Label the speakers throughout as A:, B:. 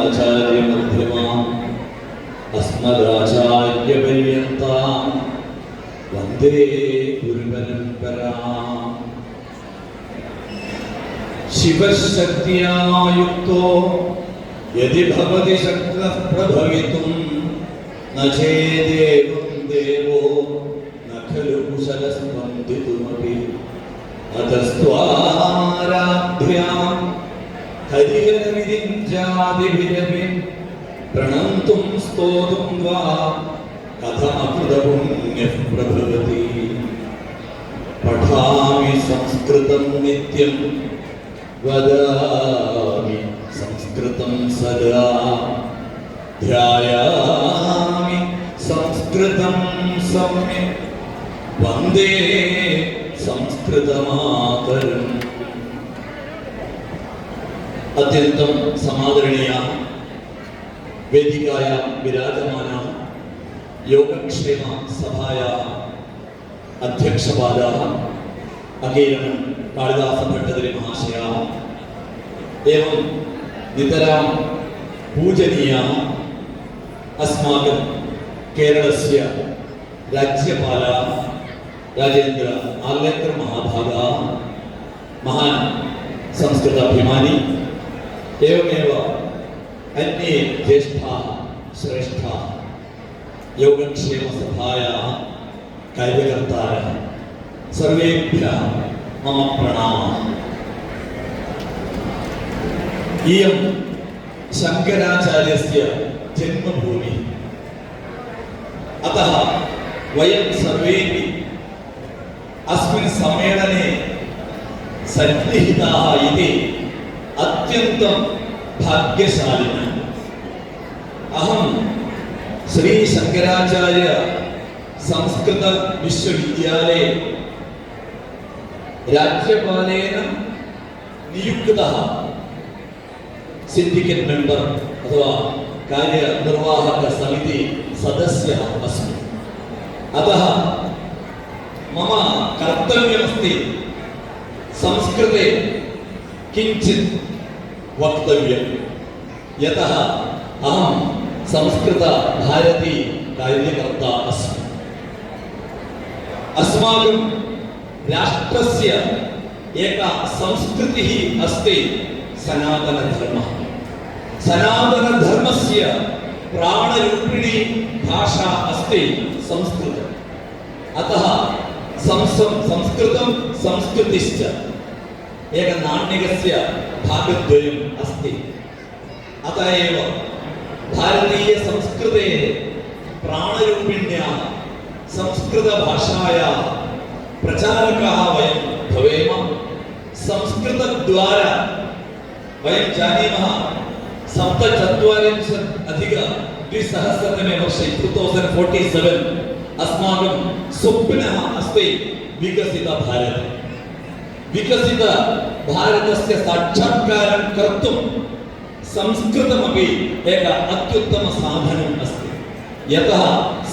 A: ആചാര്യമധ്യമാം അസ്മദാചാര്യപര്യന്താം വന്ദേ ഗുരുപരമ്പരാം ശിവശക്തിയായുക്തോ യതി ഭവതി ശക്തഃ പ്രഭവിതും ന ചേദേവം ദേവോ ന ഖലു കുശലസ്പന്ദിതുമപി അതസ്ത്വാരാഭ്യാം ഹരിഹരവിരിഞ്ചാതിഭിരപി പ്രണന്തും സ്തോതും വാ. കഥമകൃതപുണ്യഃ പ്രഭവതി പഠാമി സംസ്കൃതം നിത്യം. വദാമി സംസ്കൃതം സദാ. ധ്യായാമി സംസ്കൃതം സമ്യക് വന്ദേ സംസ്കൃതമാതരം. അത്യന്തം സമാദരണീയ വേദികായ വിരാജമാന യോഗക്ഷേമ സഭായ അധ്യക്ഷപാദ അകീരണം കാളിദാസഭട്ടതിരി മഹാശയ एवं नितरां पूजनीय अस्माकं केरळस्य राज्यपाला राजेन्द्र आर्लेकर महाभागा महान् संस्कृताभिमानी एवमेव अन्ये ज्येष्ठाः श्रेष्ठाः योगक्षेमसभायाः कार्यकर्तारः सर्वेभ्यः मम प्रणामः इयं शङ्कराचार्यस्य जन्मभूमिः अतः वयं सर्वेपि अस्मिन् सम्मेलने सन्निहिताः इति अत्यन्तं भाग्यशालिनः अहं श्रीशङ्कराचार्य संस्कृतविश्वविद्यालये राज्यपालेन नियुक्तः सिंडिकेट मेंबर अथवा कार्यनिर्वाहक समिति सदस्यः अस्मि। अतः मम कर्तव्यमस्ति संस्कृते किञ्चित् वक्तव्यं यतः अहं संस्कृतभारती कार्यकर्ता अस्मि। अस्माकं राष्ट्रस्य एका संस्कृतिः अस्ति सनातनधर्मः। सनातनधर्मस्य प्राणरूपिणी भाषा अस्ति संस्कृतम्। अतः संस्कृतं संस्कृतं एकनाण्यकस्य भागद्वयम् अस्ति अतः एव भारतीयसंस्कृतेः प्राणरूपिण्याः संस्कृतभाषायाः प्रचारकाः वयं भवेम संस्कृतद्वारा वयं जानीमः सप्तचत्वारिंशत् अधिक द्विसहस्रतमे वर्षे टु तौसण्ड् फोर्टि सेवेन् अस्माकं स्वप्नः अस्ति विकसितभारत विकसितभारतस्य साक्षात्कारं कर्तुं संस्कृतमपि एक अत्युत्तमसाधनम् अस्ति। यतः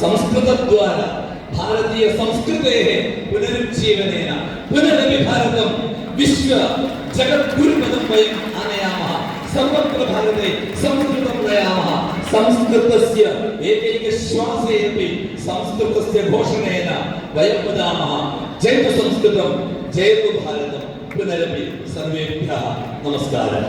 A: संस्कृतद्वारा भारतीयसंस्कृतेः पुनरुज्जीवनेन पुनरपि भारतं विश्व जगद्गुरुपदं वयम् आनयामः। सर्वत्र भारते संस्कृतं नयामः। संस्कृतस्य एकैकश्वासे अपि संस्कृतस्य घोषणेन वयं वदामः जयतु संस्कृतं ജയതു ഭാരതം. പുനരപി സർവേഭ്യ നമസ്കാരം.